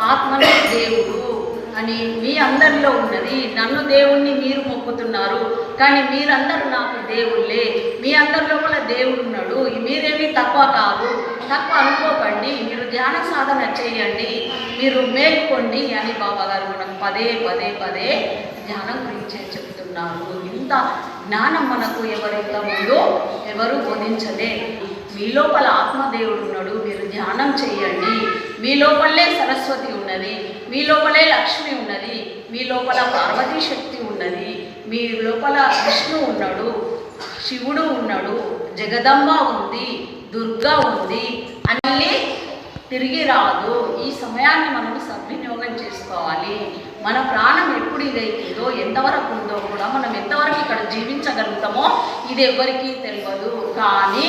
ఆత్మనే దేవుడు అని మీ అందరిలో ఉన్నది. నన్ను దేవుణ్ణి మీరు మొక్కుతున్నారు. కానీ మీరందరూ నాకు దేవుళ్ళే. మీ అందరిలో కూడా దేవుడు ఉన్నాడు. మీరేమీ తక్కువ కాదు. తక్కువ అనుకోకండి. మీరు ధ్యాన సాధన చేయండి. మీరు మేల్కోండి అని బాబా గారు మనకు పదే పదే పదే ధ్యానం గురించే చెప్తున్నారు. ఇంత జ్ఞానం మనకు ఎవరైతే ఉందో ఎవరు బోధించలే. మీ లోపల ఆత్మదేవుడు ఉన్నాడు. మీరు ధ్యానం చేయండి. మీ లోపలే సరస్వతి ఉన్నది మీ లోపలే లక్ష్మి ఉన్నది మీ లోపల పార్వతీ శక్తి ఉన్నది మీ లోపల విష్ణు ఉన్నాడు శివుడు ఉన్నాడు జగదంబ ఉంది దుర్గా ఉంది అని తిరిగి రాదు. ఈ సమయాన్ని మనం సద్వినియోగం చేసుకోవాలి. మన ప్రాణం ఎప్పుడు ఇదైతుందో ఎంతవరకు ఉందో కూడా మనం ఎంతవరకు ఇక్కడ జీవించగలుగుతామో ఇది ఎవరికీ తెలియదు. కానీ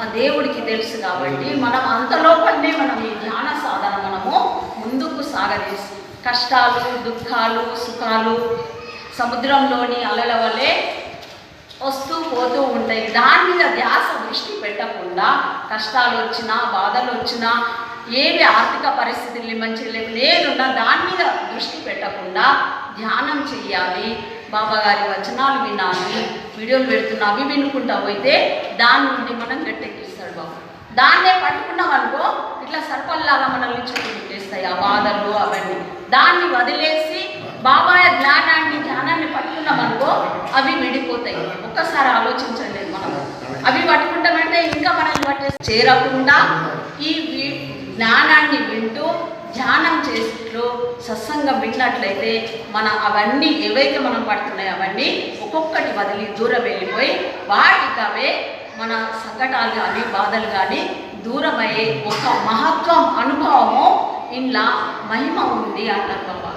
ఆ దేవుడికి తెలుసు కాబట్టి మనం అంతలోపలనే మనం ఈ ధ్యాన సాధన మనము ముందుకు సాగదీసి కష్టాలు దుఃఖాలు సుఖాలు సముద్రంలోని అలల వలె వస్తూ పోతూ ఉంటాయి. దాని మీద ధ్యాస దృష్టి పెట్టకుండా కష్టాలు వచ్చినా బాధలు వచ్చినా ఏవి ఆర్థిక పరిస్థితులు మంచి లేదున్నా దాని మీద దృష్టి పెట్టకుండా ధ్యానం చెయ్యాలి బాబా గారి వచనాలు వినాలి వీడియోలు పెడుతున్నా అవి వినుకుంటా పోతే దాని నుండి మనం గట్టెక్కిస్తాడు బాబా. దాన్నే పట్టుకున్నాం అనుకో ఇట్లా సర్పల్లాగా మనల్ని చుట్టుముట్టేస్తాయి ఆ బాధలు అవన్నీ. దాన్ని వదిలేసి బాబాయ జ్ఞానాన్ని ధ్యానాన్ని పట్టుకున్నాం అనుకో అవి విడిపోతాయి. ఒక్కసారి ఆలోచించండి మనం. అవి పట్టుకుంటామంటే ఇంకా మనల్ని పట్టే చేరకుండా ఈ జ్ఞానాన్ని వింటూ ధ్యానం చేస్తూ సత్సంగం విన్నట్లయితే మన అవన్నీ ఏవైతే మనం పడుతున్నాయో అవన్నీ ఒక్కొక్కటి వదిలి దూరం వెళ్ళిపోయి వాటికవే మన సంకటాలు కానీ బాధలు కానీ దూరమయ్యే ఒక మహత్వం అనుభవము ఇంట్లో మహిమ ఉంది అంటారు బాబా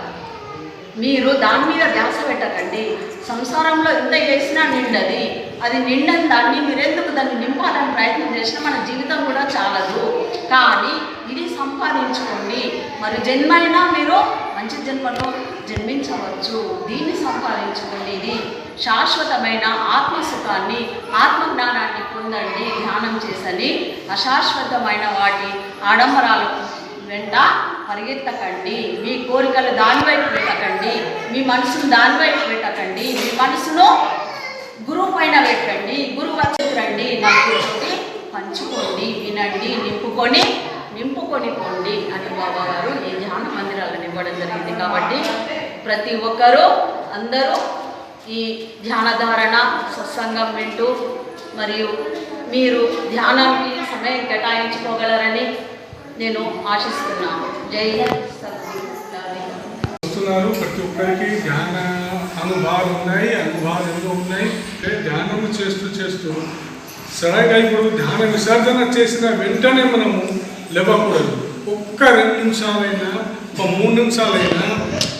మీరు దాని మీద ధ్యాస పెట్టకండి. సంసారంలో ఎంత చేసినా నిండది. అది నిండని దాన్ని మీరెందుకు దాన్ని నింపాలని ప్రయత్నం చేసినా మన జీవితం కూడా చాలదు. కానీ ఇది సంపాదించుకోండి. మరి జన్మైనా మీరు మంచి జన్మలో జన్మించవచ్చు. దీన్ని సంపాదించుకోండి. ఇది శాశ్వతమైన ఆత్మసుఖాన్ని ఆత్మజ్ఞానాన్ని పొందండి. ధ్యానం చేసని అశాశ్వతమైన వాటి ఆడంబరాలకు వెంట పరిగెత్తకండి. మీ కోరికలు దానివైపు పెట్టకండి. మీ మనసును దానివైపు పెట్టకండి. మీ మనసును గురువు పైన పెట్టండి. గురువు వచ్చి రండి నలుగురితోటి పంచుకోండి. వినండి. నింపుకొని నింపుకొని పోండి అని బాబా గారు ఈ ధ్యాన మందిరాలను ఇవ్వడం జరిగింది. కాబట్టి ప్రతి ఒక్కరూ అందరూ ఈ ధ్యానధారణ సత్సంగం వింటూ మరియు మీరు ధ్యానానికి సమయం కేటాయించుకోగలరని నేను ఆశిస్తున్నాను. జై వస్తున్నారు ప్రతి ఒక్కరికి ధ్యాన అనుభవాలు ఉన్నాయి అనుభవాలు ఎన్నో ఉన్నాయి? ధ్యానం ధ్యానము చేస్తూ చేస్తూ సడన్గా ఇప్పుడు ధ్యాన విసర్జన చేసిన వెంటనే మనము లేవకూడదు. ఒక్క రెండు నిమిషాలైనా ఒక మూడు నిమిషాలైనా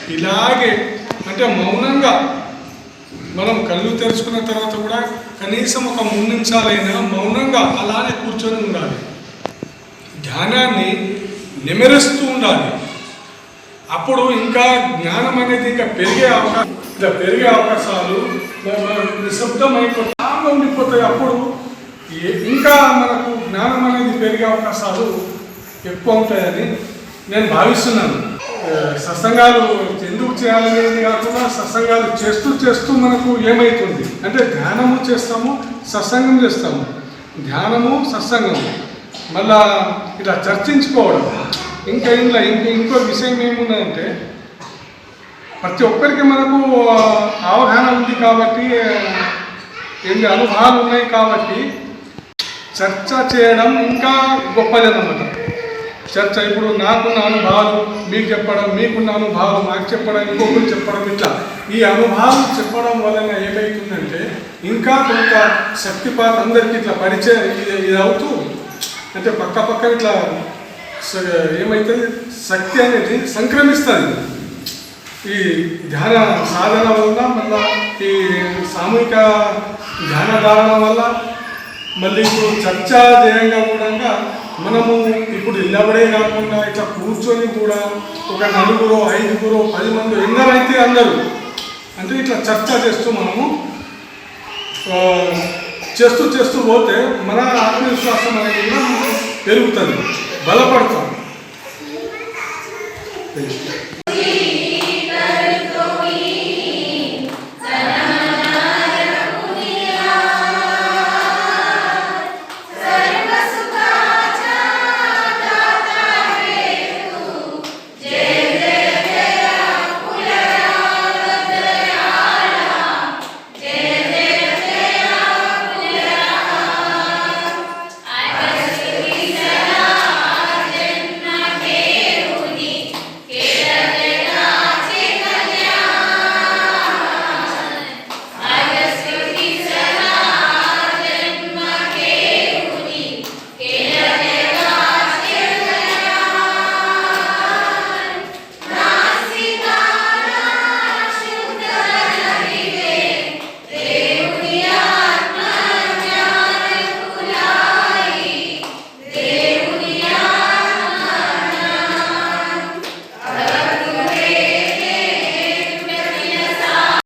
ఇలాగే అంటే మౌనంగా మనం కళ్ళు తెరుచుకున్న తర్వాత కూడా కనీసం ఒక మూడు నిమిషాలైనా మౌనంగా అలానే కూర్చొని ఉండాలి. ధ్యానాన్ని నిమరిస్తూ ఉండాలి. అప్పుడు ఇంకా జ్ఞానం అనేది ఇంకా పెరిగే అవకాశం ఇలా పెరిగే అవకాశాలు మ- నిశ్శబ్దం అయిపోతా ఉండిపోతాయి అప్పుడు. ఇంకా మనకు జ్ఞానం అనేది పెరిగే అవకాశాలు ఎక్కువ ఉంటాయని నేను భావిస్తున్నాను. సత్సంగాలు ఎందుకు చేయాలనేది కాకుండా సత్సంగాలు చేస్తూ చేస్తూ మనకు ఏమవుతుంది అంటే ధ్యానము చేస్తాము సత్సంగం చేస్తాము. ధ్యానము సత్సంగము మళ్ళా ఇలా చర్చించుకోవడం. ఇంకా ఇంట్లో ఇంకా ఇంకో విషయం ఏముందంటే ప్రతి ఒక్కరికి మనకు అవగాహన ఉంది కాబట్టి ఎన్ని అనుభవాలు ఉన్నాయి కాబట్టి చర్చ చేయడం ఇంకా గొప్పదనమాట చర్చ ఇప్పుడు నాకున్న అనుభవాలు మీకు చెప్పడం మీకున్న అనుభవాలు మాకు చెప్పడం ఇంకొకరు చెప్పడం ఇట్లా. ఈ అనుభవాలు చెప్పడం వలన ఏమవుతుందంటే ఇంకా కొంత శక్తిపాత అందరికీ ఇట్లా పరిచయం ఇది ఇది అవుతూ అంటే పక్క పక్క ఇట్లా ఏమవుతుంది శక్తి అనేది సంక్రమిస్తుంది. ఈ ధ్యాన సాధన వల్ల మళ్ళా ఈ సామూహిక ధ్యాన ధారణ వల్ల మళ్ళీ ఇప్పుడు చర్చా జయంగా కూడా మనము ఇప్పుడు నిలబడే కాకుండా ఇట్లా కూర్చొని కూడా ఒక నలుగురు ఐదుగురు పది మంది ఎందరైతే అందరూ అంటే ఇట్లా చర్చ చేస్తూ మనము చేస్తూ చేస్తూ పోతే మన ఆత్మవిశ్వాసం అనేది కూడా పెరుగుతుంది బలపడతాం